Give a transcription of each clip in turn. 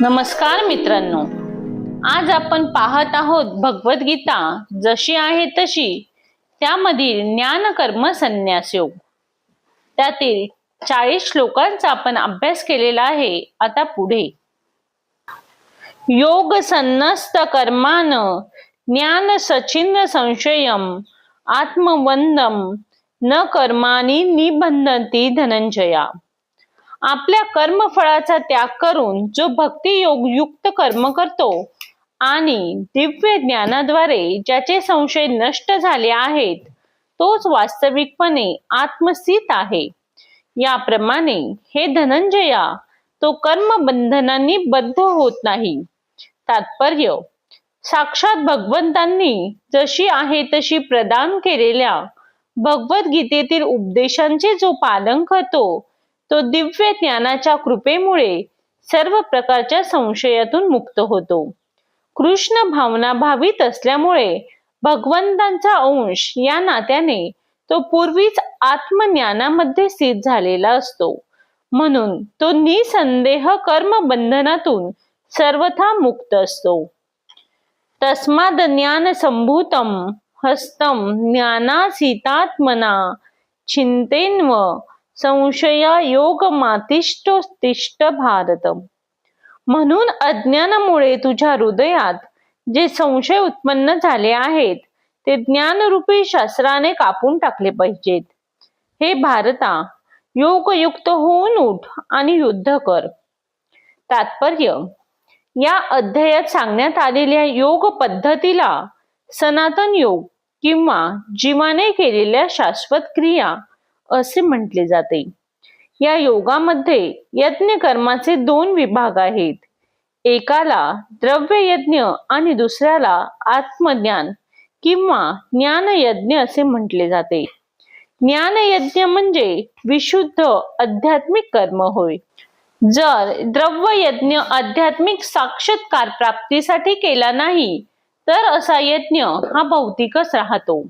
नमस्कार मित्रांनो. आज आपण पाहत आहोत भगवद्गीता जशी आहे तशी त्यामधील ज्ञान कर्म संन्यास योग. त्यातील चाळीस श्लोकांचा आपण अभ्यास केलेला आहे आता पुढे. योग सन्नस्त कर्मान ज्ञान सचिन संशयम आत्मवंदम न कर्मानी निबंधती धनंजया आपल्या कर्मफळाचा त्याग करून जो भक्तियोग युक्त कर्म करतो आणि दिव्य ज्ञानाद्वारे ज्याचे संशय नष्ट झाले आहेत तोच वास्तविकपणे आत्मस्थित आहे. याप्रमाणे हे धनंजया तो कर्म बंधनांनी बद्ध होत नाही. तात्पर्य साक्षात भगवंतांनी जशी आहे तशी प्रदान केलेल्या भगवद्गीतेतील उपदेशांचे जो पालन करतो तो दिव्य ज्ञानाच्या कृपेमुळे सर्व प्रकारच्या संशयातून मुक्त होतो. कृष्ण भावना भावित असल्यामुळे भगवंतांचा अंश या नात्याने तो पूर्वीच आत्मज्ञानामध्ये स्थित झालेला असतो. म्हणून तो निसंदेह कर्म बंधनातून सर्वथा मुक्त असतो. तस्माद ज्ञान संभूतम हस्तम ज्ञानासीतात्मना चिंतेन्व संशया योग मातिष्ठोत्तिष्ठ भारत म्हणून अज्ञानामुळे तुझ्या हृदयात जे संशय उत्पन्न झाले आहेत ते ज्ञानरूपी शास्त्राने कापून टाकले पाहिजेत. हे भारता योगयुक्त होऊन उठ आणि युद्ध कर. तात्पर्य या अध्यायात सांगण्यात आलेल्या योग पद्धतीला सनातन योग किंवा जीवाने केलेल्या शाश्वत क्रिया असे म्हटले जाते. या योगामध्ये यज्ञ कर्माचे दोन विभाग आहेत. एकाला द्रव्य यज्ञ आणि दुसऱ्याला आत्मज्ञान किंवा ज्ञान यज्ञ असे म्हटले जाते. ज्ञान यज्ञ म्हणजे विशुद्ध आध्यात्मिक कर्म होय. जर द्रव्य यज्ञ आध्यात्मिक साक्षात्कार प्राप्तीसाठी केला नाही तर असा यज्ञ हा भौतिकच राहतो.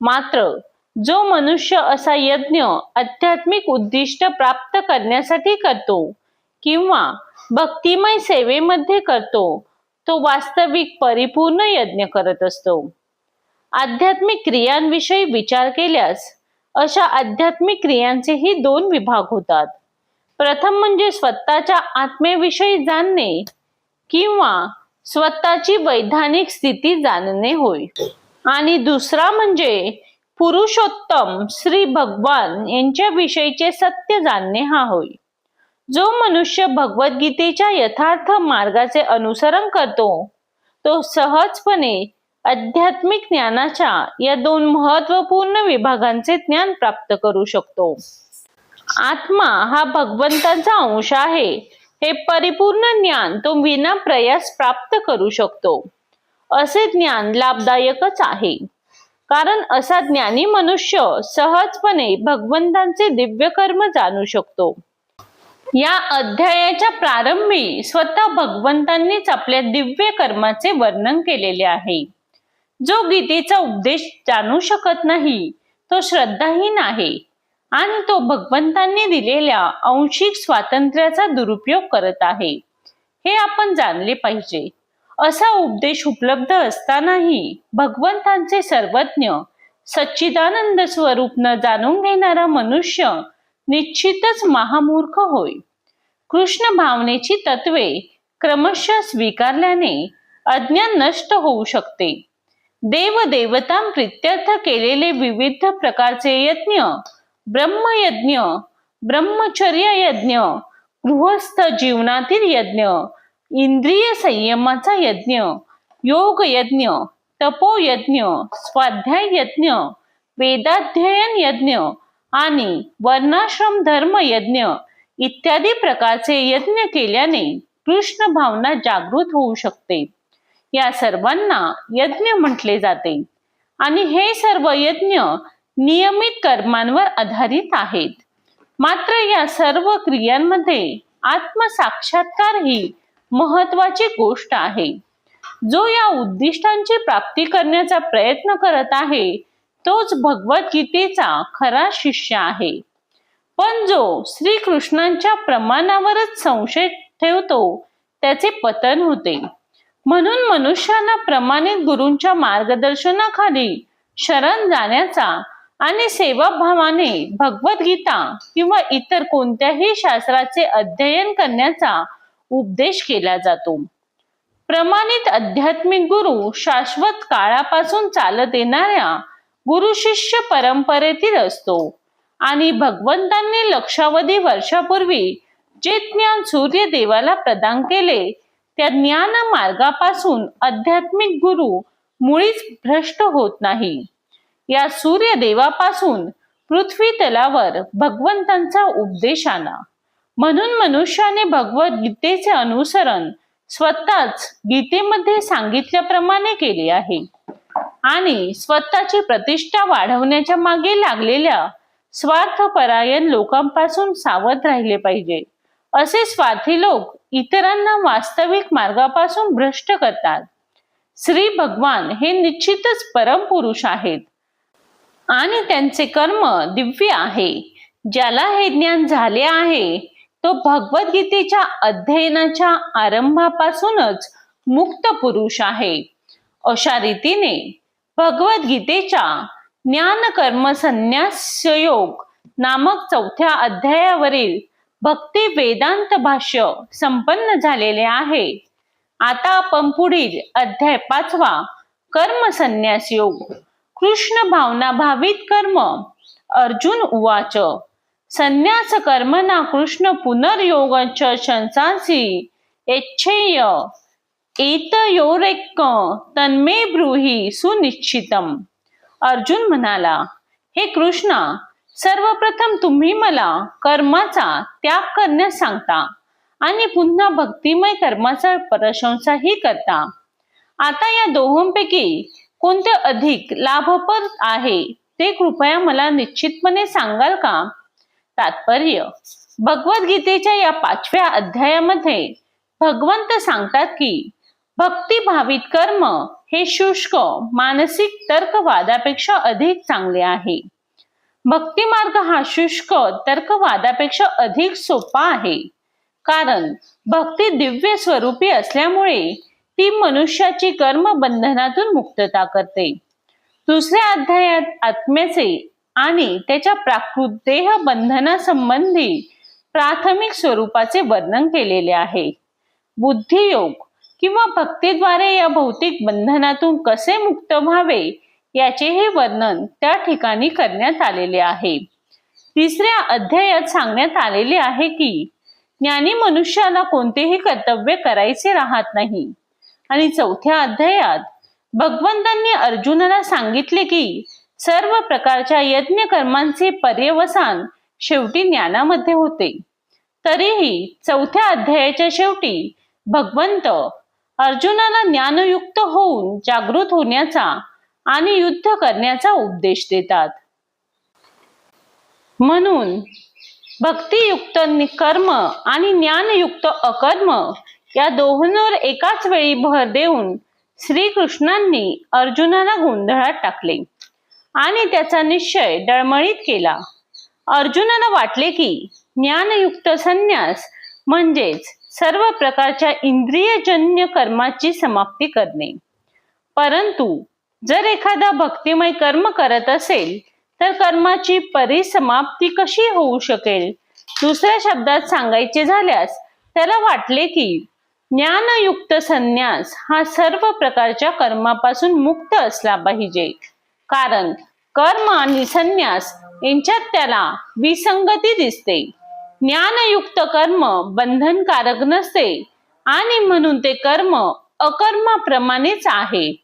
मात्र जो मनुष्य असा यज्ञ आध्यात्मिक उद्दिष्ट प्राप्त करण्यासाठी करतो किंवा भक्तिमय सेवेमध्ये करतो तो वास्तविक परिपूर्ण यज्ञ करत असतो. आध्यात्मिक क्रियांविषयी विचार केल्यास अशा आध्यात्मिक क्रियांचेही दोन विभाग होतात. प्रथम म्हणजे स्वतःच्या आत्मेविषयी जाणणे किंवा स्वतःची वैधानिक स्थिती जाणणे होय. आणि दुसरा म्हणजे पुरुषोत्तम श्री भगवान यांच्या विषयीचे सत्य जाणणे हा होय. जो मनुष्य भगवद्गीतेच्या यथार्थ मार्गाचे अनुसरण करतो तो सहजपणे आध्यात्मिक ज्ञानाच्या या दोन महत्त्वपूर्ण विभागांचे ज्ञान प्राप्त करू शकतो. आत्मा हा भगवंतांचा अंश आहे हे परिपूर्ण ज्ञान तो विना प्रयास प्राप्त करू शकतो. असे ज्ञान लाभदायकच आहे. कारण असा ज्ञानी मनुष्य सहजपणे भगवंतांचे दिव्य कर्म जाणू शकतो. या अध्यायाच्या प्रारंभी स्वतः भगवंतांनीच आपल्या दिव्य कर्माचे वर्णन केलेले आहे. जो गीतेचा उपदेश जाणू शकत नाही तो श्रद्धाहीन आहे आणि तो भगवंतांनी दिलेल्या अंशिक स्वातंत्र्याचा दुरुपयोग करत आहे. हे आपण जाणले पाहिजे. असा उपदेश उपलब्ध असतानाही भगवंतांचे सर्वज्ञ सच्चिदानंद स्वरूप न जाणून घेणारा मनुष्य निश्चितच महामूर्ख होय. कृष्ण भावनेची तत्वे क्रमशः स्वीकारल्याने अज्ञान नष्ट होऊ शकते. देव देवतां प्रित्यर्थ केलेले विविध प्रकारचे यज्ञ ब्रह्मयज्ञ ब्रह्मचर्य यज्ञ गृहस्थ जीवनातील यज्ञ इंद्रिय संयमाचा यज्ञ योग यज्ञ तपोयज्ञ स्वाध्याय यज्ञ वेदाध्ययन यज्ञ आणि वर्णाश्रम धर्म यज्ञ इत्यादी प्रकारचे यज्ञ केल्याने कृष्ण भावना जागृत होऊ शकते. या सर्वांना यज्ञ म्हटले जाते आणि हे सर्व यज्ञ नियमित कर्मांवर आधारित आहेत. मात्र या सर्व क्रियांमध्ये आत्मसाक्षात्कार ही महत्वाची गोष्ट आहे. जो या उद्दिष्टांची प्राप्ती करण्याचा प्रयत्न करत आहे तोच भगवद्गीतेचा खरा शिष्य आहे. पण जो श्रीकृष्णांच्या प्रमाणावरच संशय ठेवतो त्याचे पतन होते. म्हणून मनुष्याला प्रमाणित गुरूंच्या मार्गदर्शनाखाली शरण जाण्याचा आणि सेवाभावाने भगवद्गीता किंवा इतर कोणत्याही शास्त्राचे अध्ययन करण्याचा उपदेश केला जातो. प्रमाणित आध्यात्मिक गुरु शाश्वत काळापासून चालत येणाऱ्या गुरु शिष्य परंपरेतील असतो. आणि भगवंतांनी लक्षावधी वर्षापूर्वी जे ज्ञान सूर्यदेवाला प्रदान केले त्या ज्ञान मार्गापासून आध्यात्मिक गुरु मुळीच भ्रष्ट होत नाही. या सूर्यदेवापासून पृथ्वी तलावर भगवंतांचा उपदेश आणा म्हणून मनुष्याने भगवद्गीतेचे अनुसरण स्वतःच गीतेमध्ये सांगितल्याप्रमाणे केले आहे. आणि स्वतःची प्रतिष्ठा वाढवण्याच्या मागे लागलेल्या स्वार्थपरायण लोकांपासून सावध राहिले पाहिजे. असे स्वार्थी लोक इतरांना वास्तविक मार्गापासून भ्रष्ट करतात. श्री भगवान हे निश्चितच परमपुरुष आहेत. आणि त्यांचे कर्म दिव्य आहे. ज्याला हे ज्ञान झाले आहे तो भगवद्गीतेच्या अध्ययनाच्या आरंभापासूनच मुक्त पुरुष आहे. अशा रीतीने भगवद्गीतेच्या ज्ञान कर्म संन्यास योग नामक चौथ्या अध्यायावरील भक्ती वेदांत भाष्य संपन्न झालेले आहे. आता आपण पुढील अध्याय पाचवा कर्म संन्यास योग कृष्ण भावना भावित कर्म अर्जुन उवाच. संन्यास कर्मना कृष्ण पुनर्योग शंसांसी एच्छेय एतयोरेक तन्मे ब्रूही सुनिश्चितम. अर्जुन म्हणाला हे कृष्णा सर्वप्रथम तुम्ही मला कर्माचा त्याग करण्यास सांगता आणि पुन्हा भक्तिमय कर्माचा प्रशंसाही करता. आता या दोहोंपैकी कोणते अधिक लाभपर आहे ते कृपया मला निश्चितपणे सांगाल का? तात्पर्य. भगवद्गीतेच्या या पाचव्या अध्यायामध्ये भगवंत सांगतात की भक्तिभावित कर्म हे शुष्क मानसिक तर्कवादापेक्षा अधिक चांगले आहे. भक्ती मार्ग हा शुष्क तर्कवादापेक्षा अधिक सोपा आहे. कारण भक्ती दिव्य स्वरूपी असल्यामुळे ती मनुष्याची कर्म बंधनातून मुक्तता करते. दुसऱ्या अध्यायात आत्म्याचे आणि त्याच्या प्राकृत देह बंधनासंबंधी प्राथमिक स्वरूपाचे वर्णन केलेले आहे. बुद्धियोग किंवा भक्तीद्वारे या भौतिक बंधनातून कसे मुक्त व्हावे याचेही वर्णन त्या ठिकाणी करण्यात आलेले आहे. तिसऱ्या अध्यायात सांगण्यात आलेले आहे की ज्ञानी मनुष्याला कोणतेही कर्तव्य करायचे राहत नाही. आणि चौथ्या अध्यायात भगवंतांनी अर्जुनाला सांगितले की सर्व प्रकारच्या यज्ञ कर्मांचे पर्यवसान शेवटी ज्ञानामध्ये होते. तरीही चौथ्या अध्यायाच्या शेवटी भगवंत अर्जुनाला ज्ञानयुक्त होऊन जागृत होण्याचा आणि युद्ध करण्याचा उपदेश देतात. म्हणून भक्तियुक्त कर्म आणि ज्ञानयुक्त अकर्म या दोहोंवर एकाच वेळी भर देऊन श्रीकृष्णांनी अर्जुनाला गोंधळात टाकले. आणि त्याचा निश्चय डळमळीत केला. अर्जुनाला वाटले की ज्ञानयुक्त संन्यास म्हणजेच सर्व प्रकारच्या इंद्रियजन्य कर्माची समाप्ती करणे. परंतु जर एखादा भक्तिमय कर्म करत असेल तर कर्माची परिसमाप्ती कशी होऊ शकेल? दुसऱ्या शब्दात सांगायचे झाल्यास त्याला वाटले की ज्ञानयुक्त संन्यास हा सर्व प्रकारच्या कर्मापासून मुक्त असला पाहिजे. कारण कर्म आणि संन्यास यांच्यात त्याला विसंगती दिसते. ज्ञानयुक्त कर्म बंधनकारक नसते आणि म्हणून ते कर्म अकर्माप्रमाणेच आहे.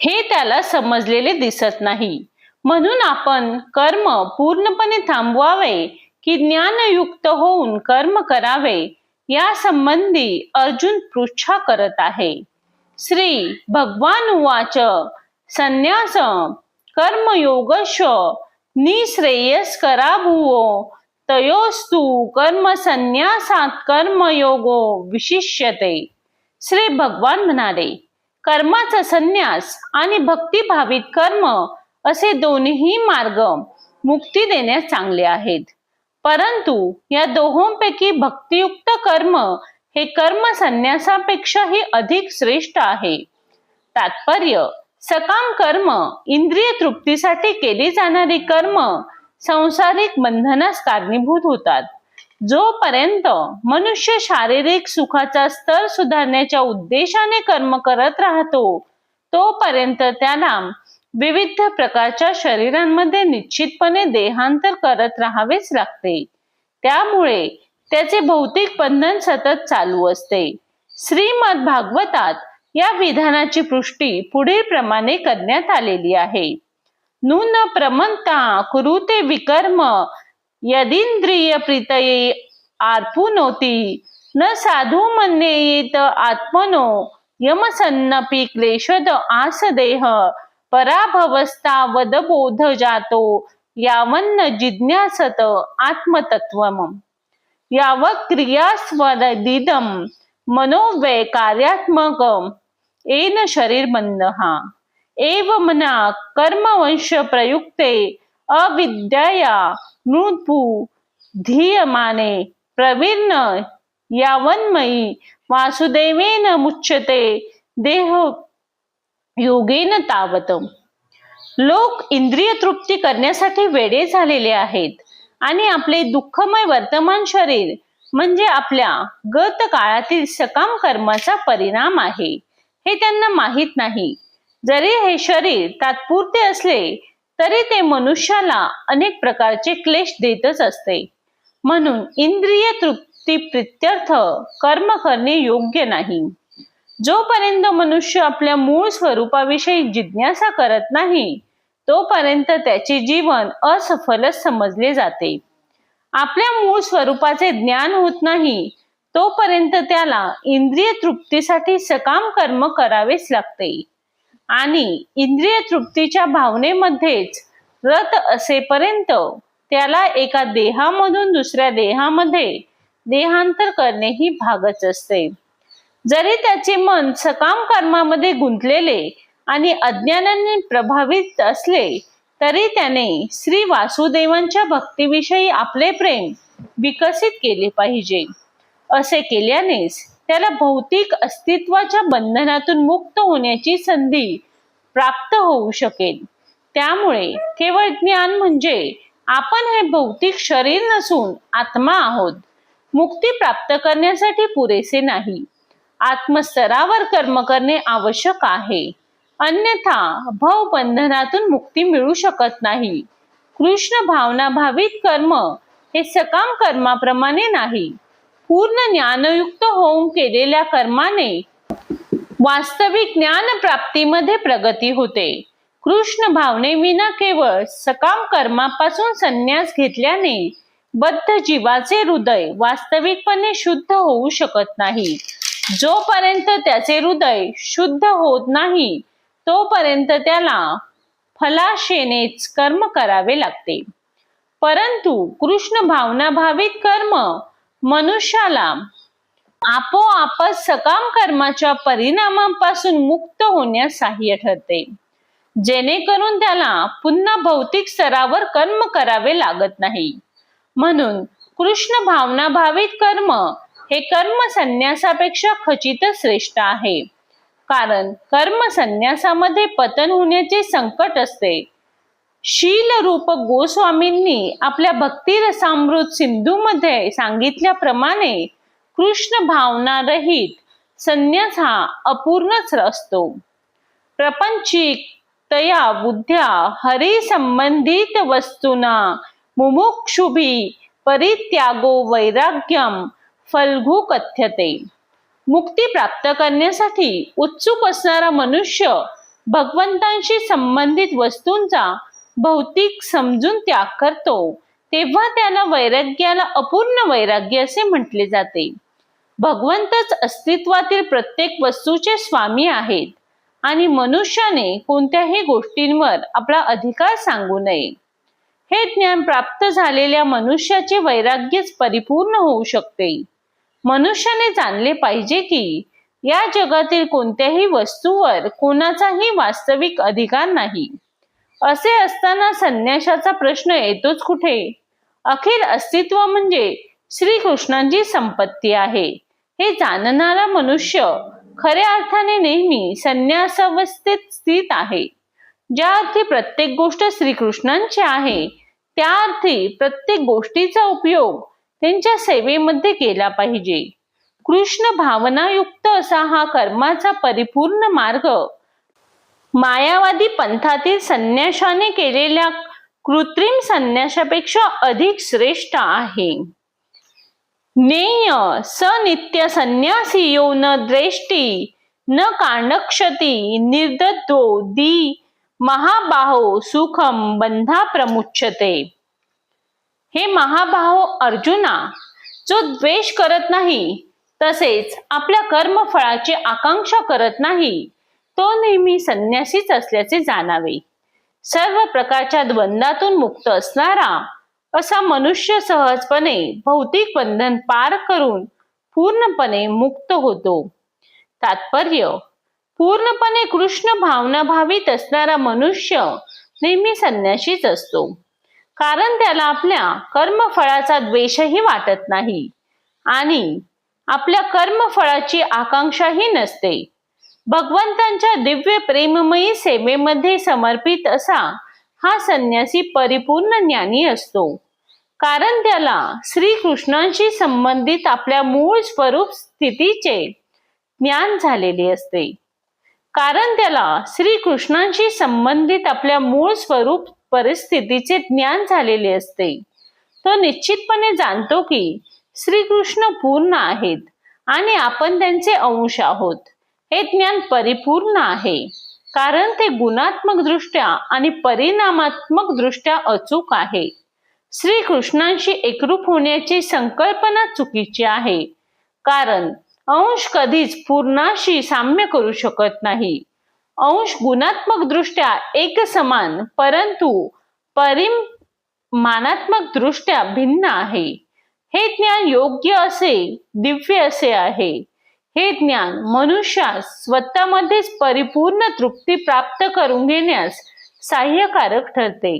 हे त्याला समजलेले दिसत नाही. म्हणून आपण कर्म पूर्णपणे थांबवावे की ज्ञानयुक्त होऊन कर्म करावे या संबंधी अर्जुन पृच्छा करत आहे. श्री भगवान उवाच संन्यास कर्मयोगश निश्रेयस्करा भुवो तयोस्तु कर्म संन्यासात कर्मयोगो विशिष्यते। श्री भगवान म्हणाले कर्माचा संन्यास आणि भक्तिभावित कर्म असे दोन्ही मार्ग मुक्ती देण्यास चांगले आहेत. परंतु या दोहोंपैकी भक्तियुक्त कर्म हे कर्म संन्यासापेक्षाही अधिक श्रेष्ठ आहे. तात्पर्य सकाम कर्म इंद्रिय तृप्तीसाठी केली जाणारी कर्म संसारिक बंधनास कारणीभूत होतात. जोपर्यंत मनुष्य शारीरिक सुखाचा स्तर सुधारण्याच्या उद्देशाने कर्म करत राहतो तोपर्यंत त्याला विविध प्रकारच्या शरीरांमध्ये निश्चितपणे देहांतर करत राहावेच लागते. त्यामुळे त्याचे भौतिक बंधन सतत चालू असते. श्रीमद भागवतात या विधानाची पुष्टी पुढील प्रमाणे करण्यात आलेली आहे. नून प्रमंता कुरुते विकर्म यदिंद्रिय प्रीतये आर्पुनोती न साधू म्हणेत आत्मनो यमसन्नपी क्लेशद आसदेह पराभवस्ता वदबोध जातो यावन्न जिज्ञासत आत्मतत्वम दिदम क्रियास्वदिदम कार्यात्मक कार्यात्मक एन शरीर मंद हा. एव मना कर्मवंश प्रयुक्ते अविद्याया नृपू धीयमाने प्रवीर्ण यावन्मयी वासुदेवेन मुच्यते देह योगेन तावत. लोक इंद्रिय तृप्ती करण्यासाठी वेडे झालेले आहेत आणि आपले दुःखमय वर्तमान शरीर म्हणजे आपल्या गत काळातील सकाम कर्माचा परिणाम आहे. हे त्यांना माहीत नाही. जरी हे शरीर तात्पुरते असले तरी ते मनुष्याला अनेक प्रकारचे क्लेश देतच असते. म्हणून इंद्रिय तृप्ती प्रित्यर्थ कर्म करणे योग्य नाही. जोपर्यंत मनुष्य आपल्या मूळ स्वरूपाविषयी जिज्ञासा करत नाही तोपर्यंत त्याचे जीवन असफलच समजले जाते. आपल्या मूळ स्वरूपाचे ज्ञान होत नाही तोपर्यंत त्याला इंद्रिय तृप्तीसाठी सकाम कर्म करावेच लागते. आणि इंद्रिय तृप्तीच्या भावनेमध्येच रत असेपर्यंत त्याला एका देहामधून दुसऱ्या देहामध्ये देहांतर करणे ही भागच असते. जरी त्याचे मन सकाम कर्मामध्ये गुंतलेले आणि अज्ञानाने प्रभावित असले तरी त्याने श्री वासुदेवांच्या भक्तीविषयी आपले प्रेम विकसित केले पाहिजे. असे केल्यानेच त्याला भौतिक अस्तित्वाच्या बंधनातून मुक्त होण्याची संधी प्राप्त होऊ शकेल. त्यामुळे केवळ ज्ञान म्हणजे आपण हे भौतिक शरीर नसून आत्मा आहोत. मुक्ती प्राप्त करण्यासाठी पुरेसे नाही. आत्मस्तरावर कर्म करणे आवश्यक आहे. अन्यथा भव बंधनातून मुक्ती मिळू शकत नाही. कृष्ण भावना भावित कर्म हे सकाम कर्माप्रमाणे नाही. पूर्ण ज्ञानयुक्त होऊन केलेल्या कर्माने वास्तविक ज्ञान प्राप्तीमध्ये प्रगती होते. कृष्ण भावनेविना केवळ सकाम कर्मापासून संन्यास घेतल्याने बद्ध जीवाचे हृदय वास्तविकपणे शुद्ध होऊ शकत नाही. जोपर्यंत त्याचे हृदय शुद्ध होत नाही तोपर्यंत त्याला फलाशेनेच कर्म करावे लागते. परंतु कृष्ण भावना भावित कर्म मनुष्याला आपोआपच सकाम कर्माच्या परिणामांपासून मुक्त होण्यास सहाय्य ठरते. जेणेकरून त्याला पुन्हा भौतिक स्तरावर कर्म करावे लागत नाही. म्हणून कृष्ण भावना भावित कर्म हे कर्म संन्यासापेक्षा खचितच श्रेष्ठ आहे. कारण कर्म संन्यासामध्ये पतन होण्याचे संकट असते. शील रूप गोस्वामींनी आपल्या भक्तिरसामृत सिंधूमध्ये सांगितल्याप्रमाणे कृष्ण भावना रहित संन्यास हा अपूर्णच असतो. प्रपंचिक तया बुद्ध्या हरी संबंधित वस्तूना मुमुक्षुभी परित्यागो वैराग्यम फलघु कथ्यते. मुक्ती प्राप्त करण्यासाठी उत्सुक असणारा मनुष्य भगवंतांशी संबंधित वस्तूंचा भौतिक समजून त्याग करतो. तेव्हा त्याला वैराग्याला अपूर्ण वैराग्य असे म्हटले जाते. भगवंतच अस्तित्वातील प्रत्येक वस्तूचे स्वामी आहेत आणि मनुष्याने कोणत्याही गोष्टींवर आपला अधिकार सांगू नये. हे ज्ञान प्राप्त झालेल्या मनुष्याचे वैराग्यच परिपूर्ण होऊ शकते. मनुष्याने जाणले पाहिजे की या जगातील कोणत्याही वस्तूवर कोणाचाही वास्तविक अधिकार नाही. असे असताना संन्यासाचा प्रश्न येतोच कुठे? अखेर अस्तित्व म्हणजे श्रीकृष्णांची संपत्ती आहे. हे जाणणारा मनुष्य खऱ्या अर्थाने नेहमी संन्यासावस्थेत स्थित आहे. ज्या अर्थी प्रत्येक गोष्ट श्रीकृष्णांची आहे त्या अर्थी प्रत्येक गोष्टीचा उपयोग त्यांच्या सेवेमध्ये केला पाहिजे. कृष्ण भावनायुक्त असा हा कर्माचा परिपूर्ण मार्ग मायावादी पंथातील संन्याशाने केलेल्या कृत्रिम संन्याशापेक्षा अधिक श्रेष्ठ आहे. नेय सनित्य संन्यासी यो न द्रेष्टी न काणक्षती निर्दत्तो दी महाबाहो सुखम बंधा प्रमुच्छते. हे महाबाहो अर्जुना जो द्वेष करत नाही तसेच आपल्या कर्मफळाची आकांक्षा करत नाही तो नेहमी संन्यासीच असल्याचे जाणावे. सर्व प्रकारच्या द्वंद्वातून मुक्त असणारा असा मनुष्य सहजपणे भौतिक बंधन पार करून पूर्णपणे मुक्त होतो. तात्पर्य पूर्णपणे कृष्ण भावना भावित असणारा मनुष्य नेहमी संन्याशीच असतो. कारण त्याला आपल्या कर्मफळाचा द्वेषही वाटत नाही आणि आपल्या कर्मफळाची आकांक्षाही नसते. भगवंतांच्या दिव्य प्रेममयी सेवेमध्ये समर्पित असा हा संन्यासी परिपूर्ण ज्ञानी असतो. कारण त्याला श्रीकृष्णांशी संबंधित आपल्या मूळ स्वरूप स्थितीचे ज्ञान झालेले असते. कारण त्याला श्रीकृष्णांशी संबंधित आपल्या मूळ स्वरूप परिस्थितीचे ज्ञान झालेले असते. तो निश्चितपणे जाणतो की श्रीकृष्ण पूर्ण आहेत आणि आपण त्यांचे अंश आहोत. हे ज्ञान परिपूर्ण आहे. कारण ते गुणात्मक दृष्ट्या आणि परिणामात्मक दृष्ट्या अचूक आहे. श्रीकृष्णांशी एकरूप होण्याची संकल्पना चुकीची आहे. कारण अंश कधीच पूर्णाशी साम्य करू शकत नाही. अंश गुणात्मक दृष्ट्या एक समान परंतु परिमानात्मक दृष्ट्या भिन्न आहे. हे ज्ञान योग्य असे दिव्य असे आहे. हे ज्ञान मनुष्यास स्वतःमध्येच परिपूर्ण तृप्ती प्राप्त करून घेण्यास सहाय्यकारक ठरते.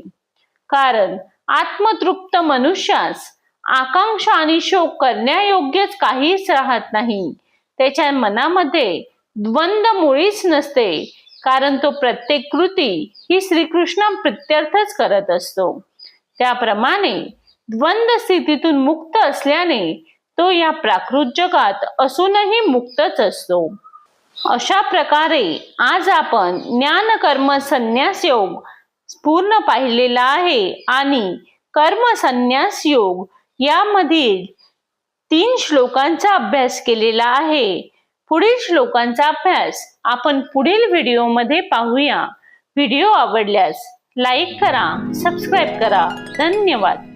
कारण आत्मतृप्त मनुष्यास आकांक्षा आणि शोक करण्यायोग्यच काहीच राहत नाही. त्याच्या मनामध्ये द्वंद्व मुळीच नसते. कारण तो प्रत्येक कृती ही श्रीकृष्ण प्रत्यर्थच करत असतो. त्याप्रमाणे द्वंद्व स्थितीतून मुक्त असल्याने तो या प्राकृत जगात असूनही मुक्तच असतो. अशा प्रकारे आज आपण ज्ञान कर्म संन्यास योग पूर्ण पाहिलेला आहे आणि कर्म संन्यास योग यामधील तीन श्लोकांचा अभ्यास केलेला आहे. पुढील श्लोकांचा अभ्यास आपण पुढील व्हिडिओमध्ये पाहूया. व्हिडिओ आवडल्यास लाईक करा सबस्क्राईब करा. धन्यवाद.